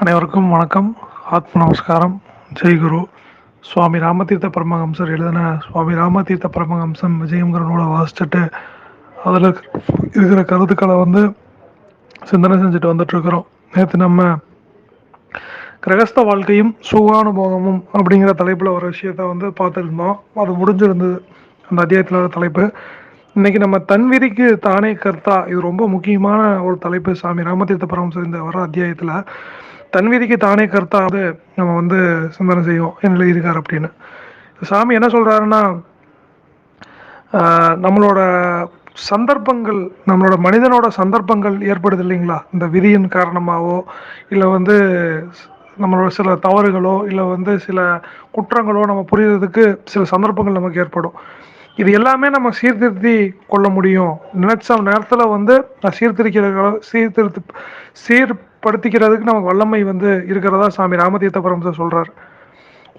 அனைவருக்கும் வணக்கம். ஆத்ம நமஸ்காரம். ஜெய்குரு சுவாமி ராமதீர்த்த பரமஹம்சர் எழுதின சுவாமி ராமதீர்த்த பரமஹம்சம் விஜயங்கிற நூலை வாசிச்சுட்டு அதில் இருக்கிற கருத்துக்களை வந்து சிந்தனை செஞ்சுட்டு வந்துட்டுருக்குறோம். நேற்று நம்ம கிரகஸ்த வாழ்க்கையும் சுகானுபோகமும் அப்படிங்கிற தலைப்பில் ஒரு விஷயத்த வந்து பார்த்துருந்தோம். அது முடிஞ்சிருந்தது. அந்த அத்தியாயத்தில் தலைப்பு. இன்னைக்கு நம்ம தன் விதிக்கு தானே கர்த்தா. இது ரொம்ப முக்கியமான ஒரு தலைப்பு. சாமி ராமதீர்த்த பரமஹம்சர் இந்த வர அத்தியாயத்தில். தன் விதிக்கு தானே கர்த்தா வந்து நம்ம வந்து சிந்தனை செய்வோம் என்ன இருக்கார் அப்படின்னு. சாமி என்ன சொல்கிறாருன்னா நம்மளோட சந்தர்ப்பங்கள் நம்மளோட மனிதனோட சந்தர்ப்பங்கள் ஏற்படுது இல்லைங்களா? இந்த விதியின் காரணமாகவோ இல்லை வந்து நம்மளோட சில தவறுகளோ இல்லை வந்து சில குற்றங்களோ நம்ம புரியுறதுக்கு சில சந்தர்ப்பங்கள் நமக்கு ஏற்படும். இது எல்லாமே நம்ம சீர்திருத்தி கொள்ள முடியும். நினைச்ச நேரத்தில் வந்து நான் சீர்திருக்கிற சீர்திருத்தி சீர் படுத்திக்கிறதுக்கு நமக்கு வல்லமை வந்து இருக்கிறதா சாமி ராமதீர்த்த பரமசர் சொல்கிறார்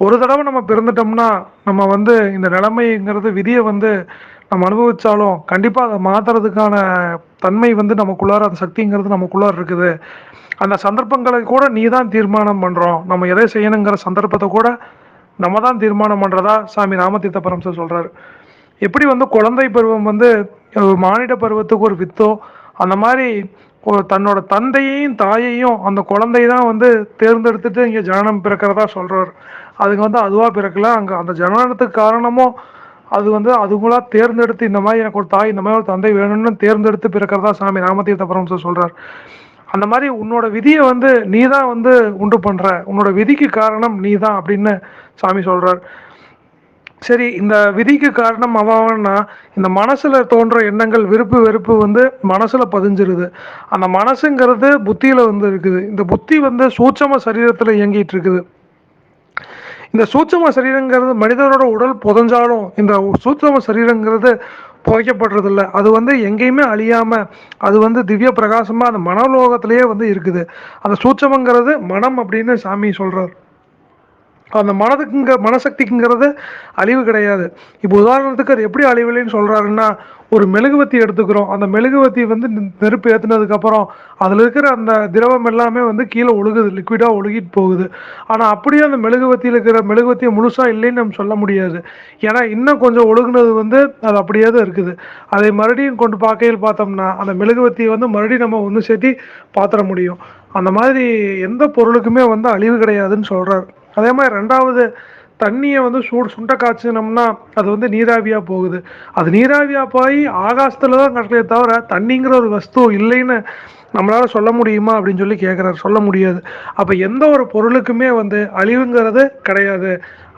ஒரு தடவை நம்ம பிறந்துட்டோம்னா நம்ம வந்து இந்த நிலைமைங்கிறது விதியை வந்து நம்ம அனுபவித்தாலும் கண்டிப்பாக அதை மாற்றுறதுக்கான தன்மை வந்து நமக்குள்ளார அந்த சக்திங்கிறது நமக்குள்ளார இருக்குது. அந்த சந்தர்ப்பங்களை கூட நீ தான் தீர்மானம் பண்ணுறோம் நம்ம எதை செய்யணுங்கிற சந்தர்ப்பத்தை கூட நம்ம தான் தீர்மானம் பண்ணுறதா சாமி ராமதீர்த்த பரமசர் சொல்கிறாரு எப்படி வந்து குழந்தை பருவம் வந்து மானிட பருவத்துக்கு ஒரு வித்தோ அந்த மாதிரி தன்னோட தந்தையையும் தாயையும் அந்த குழந்தை தான் வந்து தேர்ந்தெடுத்துட்டு இங்கே ஜனனம் பிறக்கிறதா சொல்கிறார் அதுக்கு வந்து அதுவாக பிறக்கல. அங்கே அந்த ஜனனத்துக்கு காரணமும் அது வந்து அதுங்களா தேர்ந்தெடுத்து இந்த மாதிரி எனக்கு ஒரு தாய் இந்த மாதிரி ஒரு தந்தை வேணும்னு தேர்ந்தெடுத்து பிறக்கிறதா சாமி ராமதீர்த்த பரமசர் சொல்கிறார் அந்த மாதிரி உன்னோட விதியை வந்து நீ தான் வந்து உண்டு பண்ணுற உன்னோட விதிக்கு காரணம் நீ தான் அப்படின்னு சாமி சொல்கிறார் சரி இந்த விதிக்கு காரணம் அவன்னா இந்த மனசுல தோன்ற எண்ணங்கள் விருப்பு வெறுப்பு வந்து மனசுல பதிஞ்சிருது. அந்த மனசுங்கிறது புத்தியில் வந்து இருக்குது. இந்த புத்தி வந்து சூட்சம சரீரத்தில் இயங்கிட்டு இருக்குது. இந்த சூட்சம சரீரங்கிறது மனிதனோட உடல் புதஞ்சாலும் இந்த சூட்சம சரீரங்கிறது புதைக்கப்படுறதில்ல. அது வந்து எங்கேயுமே அழியாமல் அது வந்து திவ்ய பிரகாசமாக அந்த மனோலோகத்திலேயே வந்து இருக்குது. அந்த சூட்சமங்கிறது மனம் அப்படின்னு சாமி சொல்கிறார் அந்த மனதுக்குங்க மனசக்திக்குங்கிறது அழிவு கிடையாது. இப்போ உதாரணத்துக்கு அது எப்படி அழிவில்லைன்னு சொல்கிறாருன்னா ஒரு மெழுகுவத்தி எடுத்துக்கிறோம். அந்த மெழுகுவத்தி வந்து நெருப்பு ஏற்றுனதுக்கப்புறம் அதில் இருக்கிற அந்த திரவம் எல்லாமே வந்து கீழே ஒழுகுது லிக்விடாக ஒழுகிட்டு போகுது. ஆனால் அப்படியே அந்த மெழுகுவத்தியில் இருக்கிற மெழுகுவத்தியை முழுசாக இல்லைன்னு நம்ம சொல்ல முடியாது. ஏன்னா இன்னும் கொஞ்சம் ஒழுகுனது வந்து அது அப்படியே தான் இருக்குது. அதை மறுபடியும் கொண்டு பார்க்கையில் பார்த்தோம்னா அந்த மெழுகுவத்தியை வந்து மறுபடியும் நம்ம ஒன்று சேர்த்தி பாத்திர முடியும். அந்த மாதிரி எந்த பொருளுக்குமே வந்து அழிவு கிடையாதுன்னு சொல்கிறார் அதே மாதிரி ரெண்டாவது தண்ணியை வந்து சூடு சுண்ட காய்ச்சினோம்னா அது வந்து நீராவியாக போகுது. அது நீராவியாக போய் ஆகாசத்தில் தான் கிடக்கலே தவிர தண்ணிங்கிற ஒரு வஸ்து இல்லைன்னு நம்மளால் சொல்ல முடியுமா அப்படின்னு சொல்லி கேட்குறாரு சொல்ல முடியாது. அப்போ எந்த ஒரு பொருளுக்குமே வந்து அழிவுங்கிறது கிடையாது.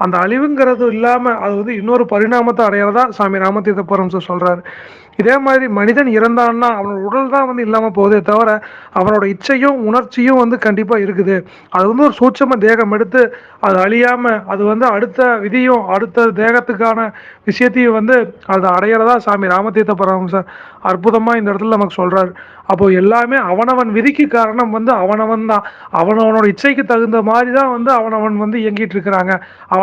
அந்த அழிவுங்கிறது இல்லாமல் அது வந்து இன்னொரு பரிணாமத்தை அடையிறதா சாமி ராமதீர்த்த பரம்சர் சொல்கிறாரு இதே மாதிரி மனிதன் இறந்தான்னா அவனோட உடல் தான் வந்து இல்லாமல் போதே தவிர அவனோட இச்சையும் உணர்ச்சியும் வந்து கண்டிப்பாக இருக்குது. அது வந்து ஒரு சூட்சம தேகம் எடுத்து அது அழியாமல் அது வந்து அடுத்த விதியும் அடுத்த தேகத்துக்கான விஷயத்தையும் வந்து அது அடையிறதா சாமி ராமதீர்த்த பரமசர் அற்புதமாக இந்த இடத்துல நமக்கு சொல்கிறார் அப்போ எல்லாமே அவனவன் விதிக்கு காரணம் வந்து அவனவன் தான். அவனவனோட இச்சைக்கு தகுந்த மாதிரி தான் வந்து அவனவன் வந்து இயங்கிட்டு இருக்கிறாங்க.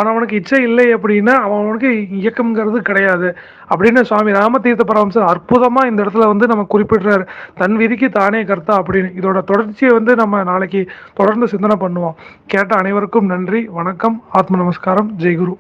அவனவனுக்கு இச்சை இல்லை அப்படின்னா அவனுக்கு இயக்கம்ங்கிறது கிடையாது. அப்படின்னு சுவாமி ராமதீர்த்த பரமசர் அற்புதமாக இந்த இடத்துல வந்து நம்ம குறிப்பிடுறாரு. தன் விதிக்கு தானே கர்த்தா அப்படின்னு. இதோட தொடர்ச்சியை வந்து நம்ம நாளைக்கு தொடர்ந்து சிந்தனை பண்ணுவோம். கேட்ட அனைவருக்கும் நன்றி வணக்கம் ஆத்ம நமஸ்காரம் ஜெய்குரு.